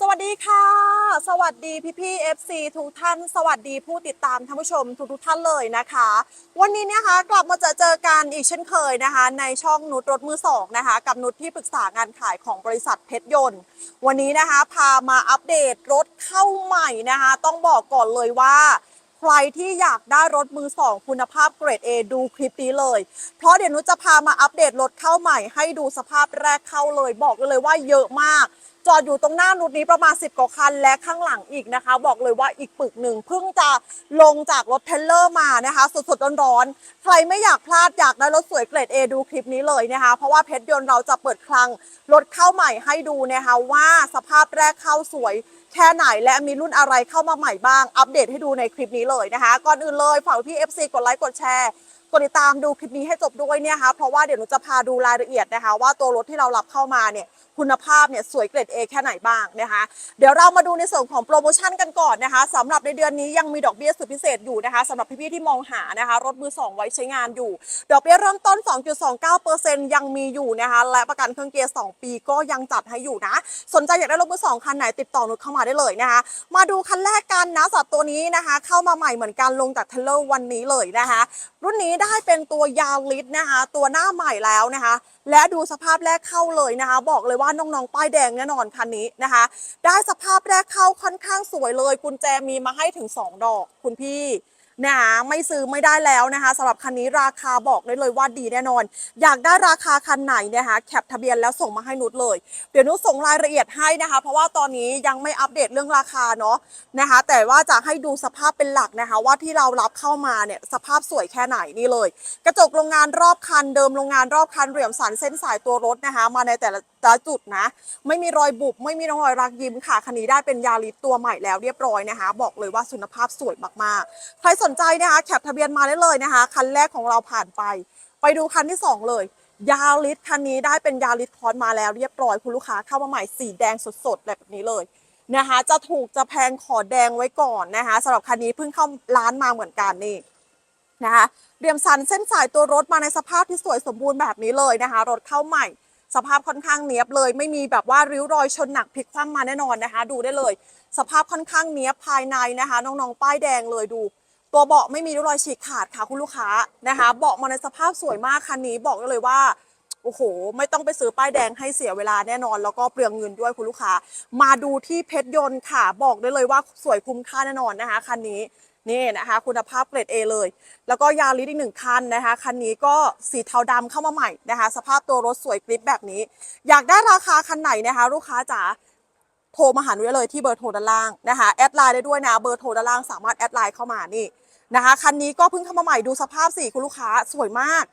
สวัสดีค่ะ สวัสดีพี่พี่ๆ FC ทุกท่าน สวัสดีผู้ติดตามท่านผู้ชมทุกทุกท่านเลยนะคะ วันนี้นะคะกลับมาเจอเจอกันอีกเช่นเคยนะคะ ในช่องนุชรถมือสองนะคะ กับนุชที่ปรึกษางานขายของบริษัทเพชรยนต์ วันนี้นะคะพามาอัปเดตรถเข้าใหม่นะคะ ต้องบอกก่อนเลยว่าใครที่อยากได้รถมือสองคุณภาพเกรด A ดูคลิปนี้เลย เพราะเดี๋ยวนุชจะพามาอัปเดตรถเข้าใหม่ ให้ดูสภาพแรกเข้าเลย บอกเลยว่าเยอะมาก จอดอยู่ตรงหน้านุชนี้ประมาณ 10กว่าคันและข้างหลังอีกนะคะ บอกเลยว่าอีกปึกหนึ่งเพิ่งจะลงจากรถเทลเลอร์มานะคะ สดๆร้อนๆใครไม่อยากพลาดอยากได้รถสวยเกรด A ดูคลิปนี้เลยนะคะ เพราะว่าเพชรยนต์เราจะเปิดคลังรถเข้าใหม่ให้ดูนะคะว่าสภาพแรกเข้าสวยแค่ไหนและมีรุ่นอะไรเข้ามาใหม่บ้าง อัปเดตให้ดูในคลิปนี้เลยนะคะ ก่อนอื่นเลยฝากพี่ FC กดไลค์กดแชร์ กดติดตามดูคลิปนี้ให้จบด้วยเนี่ยค่ะเพราะว่าเดี๋ยวหนูจะพาดูรายละเอียดนะคะ ว่าตัวรถที่เรารับเข้ามาเนี่ยคุณภาพเนี่ยสวยเกรด A แค่ไหนบ้างนะคะ เดี๋ยวเรามาดูในส่วนของโปรโมชั่นกันก่อนนะคะสำหรับในเดือนนี้ยังมีดอกเบี้ยสุดพิเศษอยู่นะคะสำหรับพี่ๆที่มองหานะคะ รถมือสองไว้ใช้งานอยู่ ดอกเบี้ยเริ่มต้น 2.29%ยังมีอยู่นะคะ และประกันเครื่องเกียร์ 2 ปีก็ยังจัดให้อยู่นะ สนใจอยากได้รถมือสองคันไหนติดต่อนุชเข้ามาได้เลยนะคะ มาดูคันแรกกันนะสำหรับตัวนี้นะคะ เข้ามาใหม่เหมือนกันลงจากเทลเลอร์วันนี้เลยนะคะ รุ่นนี้ได้เป็นตัวยาลิสนะคะ ตัวหน้าใหม่แล้วนะคะ และดูสภาพแรกเข้าเลยนะคะ บอกเลยว่าน้องๆป้ายแดงแน่นอนคันนี้นะคะ ได้สภาพแรกเข้าค่อนข้างสวยเลยกุญแจมีมาให้ถึง 2 ดอกคุณพี่ นะคะไม่ซื้อไม่ได้แล้วนะคะสำหรับคันนี้ราคาบอกได้เลยว่าดีแน่นอน อยากได้ราคาคันไหนนะคะแคปทะเบียนแล้วส่งมาให้นุชเลย เดี๋ยวนุชส่งรายละเอียดให้นะคะ เพราะว่าตอนนี้ยังไม่อัปเดตเรื่องราคาเนาะนะคะ แต่ว่าจะให้ดูสภาพเป็นหลักนะคะ ว่าที่เรารับเข้ามาเนี่ยสภาพสวยแค่ไหนนี่เลย กระจกโรงงานรอบคันเดิมโรงงานรอบคันเหลี่ยมสันเส้นสายตัวรถนะคะ มาในแต่ละแต่ละจุดนะ ไม่มีรอยบุบไม่มีรอยรักยิ้มค่ะคันนี้ได้เป็นยาริสตัวใหม่แล้วเรียบร้อยนะคะ บอกเลยว่าคุณภาพสวยมากๆใครสนใจนะคะแคปทะเบียนมาได้เลยนะคะ คันแรกของเราผ่านไป ไปดูคันที่สองเลย ยาริสคันนี้ได้เป็นยาริสคอร์สมาแล้วเรียบร้อยคุณลูกค้าเข้ามาใหม่สีแดงสดๆแบบนี้เลยนะคะจะถูกจะแพงขอแดงไว้ก่อนนะคะสำหรับคันนี้เพิ่งเข้าร้านมาเหมือนกันนี่นะคะเรียมสันเส้นสายตัวรถมาในสภาพที่สวยสมบูรณ์แบบนี้เลยนะคะ รถเข้าใหม่ สภาพค่อนข้างเนียบเลย ไม่มีแบบว่าริ้วรอยชนหนักพลิกคว่ำมาแน่นอนนะคะ ดูได้เลย สภาพค่อนข้างเนียบภายในนะคะ น้องๆป้ายแดงเลยดู ตัวเบาะไม่มีรรอยฉีกขาดค่ะคุณลูกค้านะคะ เบาะมาในสภาพสวยมากคันนี้บอกได้เลยว่าโอ้โห ไม่ต้องไปซื้อป้ายแดงให้เสียเวลาแน่นอน แล้วก็เปลืองเงินด้วยคุณลูกค้า มาดูที่เพชรยนต์ค่ะ บอกได้เลยว่าสวยคุ้มค่าแน่นอนนะคะคันนี้นี่นะคะ คุณภาพเกรด A เลย แล้วก็ยาริสอีกหนึ่งคันนะคะคันนี้ก็สีเทาดำเข้ามาใหม่นะคะ สภาพตัวรถสวยกริบแบบนี้ อยากได้ราคาคันไหนนะคะ ลูกค้าจ๋า โทรมาหาหนูได้เลยที่เบอร์โทรด้านล่างนะคะแอดไลน์ได้ด้วยนะเบอร์โทรด้านล่างสามารถแอดไลน์เข้ามานี่นะคะคันนี้ก็เพิ่งเข้ามาใหม่ดูสภาพสิคุณลูกค้าสวยมาก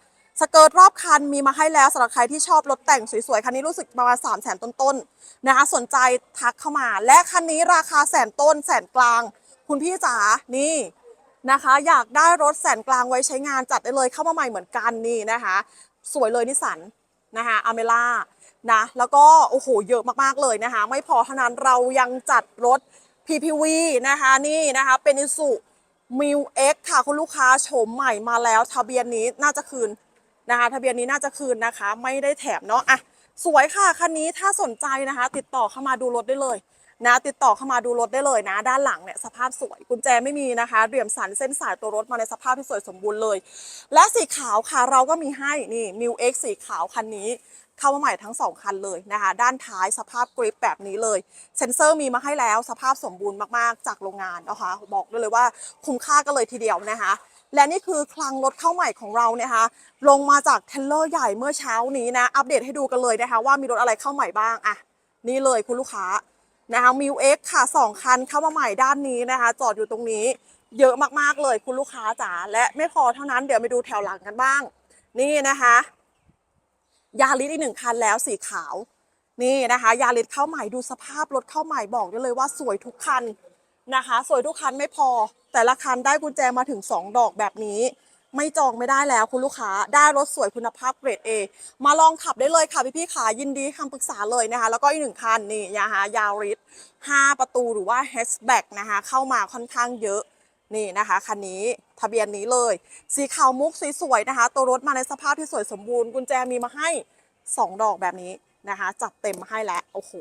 สเกิร์ตรอบคันมีมาให้แล้วสำหรับใครที่ชอบรถแต่งสวยๆคันนี้รู้สึกประมาณ3 0 0 0 0 0ต้นๆนะคะสนใจทักเข้ามา และคันนี้ราคาแสนต้นแสนกลาง คุณพี่จ๋านี่นะคะ อยากได้รถแสนกลางไว้ใช้งานจัดได้เลยเข้ามาใหม่เหมือนกันนี่นะคะ สวยเลยนิสสันนะคะอเมล่า นะแล้วก็โอ้โหเยอะมากๆเลยนะคะ ไม่พอเท่านั้นเรายังจัดรถ PPV นะคะนี่นะคะเป็นอิสุมิวเอ็กค่ะคุณลูกค้าโฉมใหม่มาแล้วทะเบียนนี้น่าจะคืนนะคะ ทะเบียนนี้น่าจะคืนนะคะ ไม่ได้แถมเนาะอะสวยค่ะคันนี้ถ้าสนใจนะคะ ติดต่อเข้ามาดูรถได้เลย นะติดต่อเข้ามาดูรถได้เลยนะ ด้านหลังเนี่ยสภาพสวยกุญแจไม่มีนะคะเหลี่ยมสันเส้นสายตัวรถมาในสภาพที่สวยสมบูรณ์เลย และสีขาวค่ะเราก็มีให้นี่มิวเอ็กสีขาวคันนี้เข้ามาใหม่ทั้ง 2 คันเลยนะคะ ด้านท้ายสภาพกริปแบบนี้เลย เซ็นเซอร์มีมาให้แล้วสภาพสมบูรณ์มากๆ จากโรงงานนะคะ บอกได้เลยว่าคุ้มค่ากันเลยทีเดียวนะคะ และนี่คือคลังรถเข้าใหม่ของเราเนี่ยนะคะลงมาจากเทเลอร์ใหญ่เมื่อเช้านี้นะ อัปเดตให้ดูกันเลยนะคะ ว่ามีรถอะไรเข้าใหม่บ้างอะนี่เลยคุณลูกค้า นะคะมิวเอ็กค่ะสองคันเข้ามาใหม่ด้านนี้นะคะ จอดอยู่ตรงนี้เยอะมากๆเลยคุณลูกค้าจ๋าและไม่พอเท่านั้นเดี๋ยวไปดูแถวหลังกันบ้าง นี่นะคะยาริสอีกหนึ่งคันแล้วสีขาวนี่นะคะ ยาริสเข้าใหม่ดูสภาพรถเข้าใหม่บอกได้เลยว่าสวยทุกคันนะคะ สวยทุกคันไม่พอ แต่ละคันได้กุญแจมาถึง 2 ดอกแบบนี้ ไม่จองไม่ได้แล้วคุณลูกค้าได้รถสวยคุณภาพเกรด A มาลองขับได้เลยค่ะพี่พี่ขายินดีคำปรึกษาเลยนะคะ แล้วก็อีกหนึ่งคันนี่ยาฮายาริส5ประตูหรือว่า hatchback นะคะ เข้ามาค่อนข้างเยอะนี่นะคะคันนี้ทะเบียนนี้เลย สีขาวมุกสวยๆนะคะ ตัวรถมาในสภาพที่สวยสมบูรณ์กุญแจมีมาให้ 2 ดอกแบบนี้นะคะ จัดเต็มมาให้แล้วโอ้โห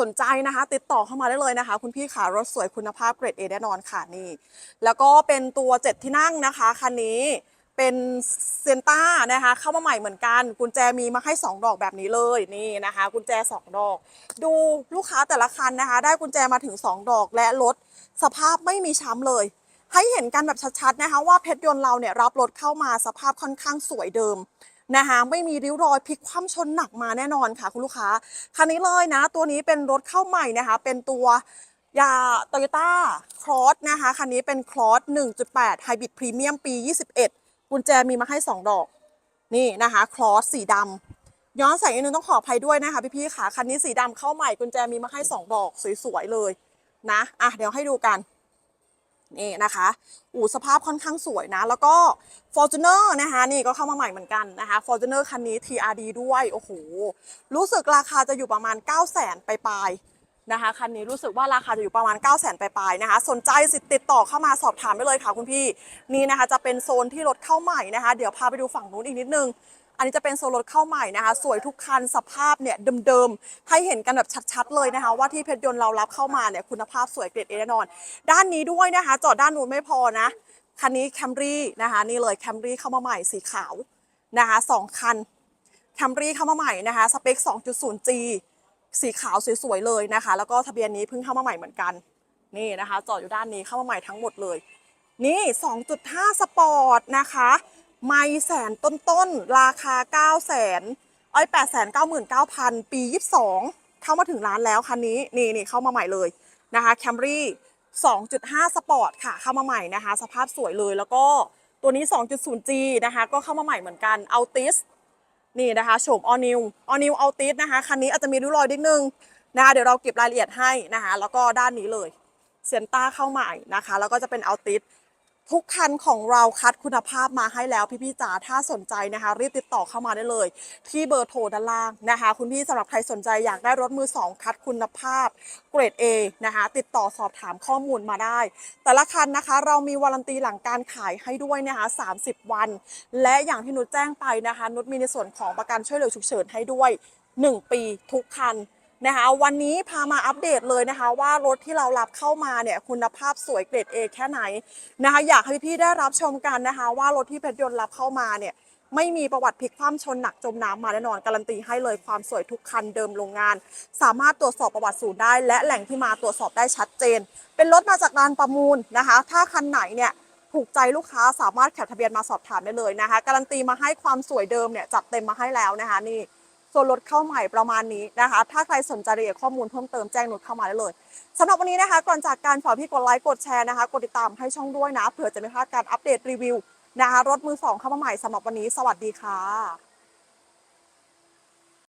สนใจนะคะ ติดต่อเข้ามาได้เลยนะคะ คุณพี่ขารถสวยคุณภาพเกรด A แน่นอนค่ะนี่ แล้วก็เป็นตัว 7 ที่นั่งนะคะคันนี้เป็นเซนต้านะคะ เข้ามาใหม่เหมือนกัน กุญแจมีมาให้ 2 ดอกแบบนี้เลยนี่นะคะ กุญแจ 2 ดอก ดูลูกค้าแต่ละคันนะคะ ได้กุญแจมาถึง 2 ดอกและรถสภาพไม่มีช้ำเลย ให้เห็นกันแบบชัดๆนะคะ ว่าเพชรยนต์เราเนี่ยรับรถเข้ามาสภาพค่อนข้างสวยเดิม นะคะไม่มีริ้วรอยพลิกคว่ำชนหนักมาแน่นอนค่ะคุณลูกค้าคันนี้เลยนะ ตัวนี้เป็นรถเข้าใหม่นะคะ เป็นตัวยาโตโยต้าครอสนะคะคันนี้เป็นครอส1.8ไฮบริดพรีเมียมปี 21 กุญแจมีมาให้ 2 ดอก นี่นะคะครอสสีดำย้อนแสงอีกนึงต้องขออภัยด้วยนะคะพี่ๆค่ะคันนี้สีดำเข้าใหม่กุญแจมีมาให้ 2 ดอกสวยๆเลยนะอะเดี๋ยวให้ดูกัน นี่นะคะอู่สภาพค่อนข้างสวยนะ แล้วก็ Fortuner นะคะนี่ก็เข้ามาใหม่เหมือนกันนะคะ Fortuner คันนี้ TRD ด้วยโอ้โหรู้สึกราคาจะอยู่ประมาณ 9 0 0 0 0 0ปลายๆนะคะคันนี้รู้สึกว่าราคาจะอยู่ประมาณ 9 0 0 0 0 0 ปลายๆนะคะ สนใจสิติดต่อเข้ามาสอบถามได้เลยค่ะคุณพี่ นี่นะคะจะเป็นโซนที่รถเข้าใหม่นะคะ เดี๋ยวพาไปดูฝั่งนู้นอีกนิดนึง อันนี้จะเป็นโซนรถเข้าใหม่นะคะ สวยทุกคันสภาพเนี่ยเดิมๆให้เห็นกันแบบชัดๆเลยนะคะ ว่าที่เพชรยนต์เรารับเข้ามาเนี่ยคุณภาพสวยเกรดเอแน่นอน ด้านนี้ด้วยนะคะ จอดด้านนู้นไม่พอนะคันนี้แคมรี่นะคะนี่เลยแคมรี่เข้ามาใหม่สีขาวนะคะสองคันแคมรี่เข้ามาใหม่นะคะสเปค 2.0G สีขาวสวยๆเลยนะคะ แล้วก็ทะเบียนนี้เพิ่งเข้ามาใหม่เหมือนกันนี่นะคะ จอดอยู่ด้านนี้เข้ามาใหม่ทั้งหมดเลย นี่ 2.5 สปอร์ตนะคะ ไม่แสนต้นๆ ราคา9แสนอ้อย8แสน99,000 ปี 22 เข้ามาถึงร้านแล้วคันนี้ นี่นี่เข้ามาใหม่เลยนะคะแคมรี่2.5 สปอร์ตค่ะ เข้ามาใหม่นะคะ สภาพสวยเลยแล้วก็ตัวนี้ 2.0G นะคะ ก็เข้ามาใหม่เหมือนกัน Altis นี่นะคะโฉม All New All New Altis นะคะ คันนี้อาจจะมีริ้วรอยนิดนึงนะคะเดี๋ยวเราเก็บรายละเอียดให้นะคะ แล้วก็ด้านนี้เลยเซนต้าเข้าใหม่นะคะ แล้วก็จะเป็น Altis ทุกคันของเราคัดคุณภาพมาให้แล้วพี่ๆจ๋าถ้าสนใจนะคะ รีบติดต่อเข้ามาได้เลย ที่เบอร์โทรด้านล่างนะคะ คุณพี่สำหรับใครสนใจอยากได้รถมือ 2 คัดคุณภาพเกรด A นะคะ ติดต่อสอบถามข้อมูลมาได้ แต่ละคันนะคะ เรามีวารันตีหลังการขายให้ด้วยนะคะ30 วัน และอย่างที่นุชแจ้งไปนะคะ นุชมีในส่วนของประกันช่วยเหลือฉุกเฉินให้ด้วย 1 ปีทุกคัน นะคะวันนี้พามาอัปเดตเลยนะคะว่ารถที่เรารับเข้ามาเนี่ยคุณภาพสวยเกรด A แค่ไหนนะคะอยากให้พี่ได้รับชมกันนะคะว่ารถที่เพชรยนต์รับเข้ามาเนี่ยไม่มีประวัติพลิกคว่ำชนหนักจมน้ำมาแน่นอนการันตีให้เลยความสวยทุกคันเดิมโรงงาน สามารถตรวจสอบประวัติศูนย์ได้ และแหล่งที่มาตรวจสอบได้ชัดเจน เป็นรถมาจากร้านประมูลนะคะ ถ้าคันไหนเนี่ยถูกใจลูกค้าสามารถแคปทะเบียนมาสอบถามได้เลยนะคะ การันตีมาให้ความสวยเดิมเนี่ยจัดเต็มมาให้แล้วนะคะนี่ ตัวรถเข้าใหม่ประมาณนี้นะคะ ถ้าใครสนใจรายละเอียดข้อมูลเพิ่มเติมแจ้งหนุดเข้ามาได้เลยสำหรับวันนี้นะคะ ก่อนจากการฝากพี่กดไลค์กดแชร์นะคะ กดติดตามให้ช่องด้วยนะเผื่อจะไม่พลาดการอัปเดตรีวิวนะคะรถมือสองเข้ามาใหม่สำหรับวันนี้ สวัสดีค่ะ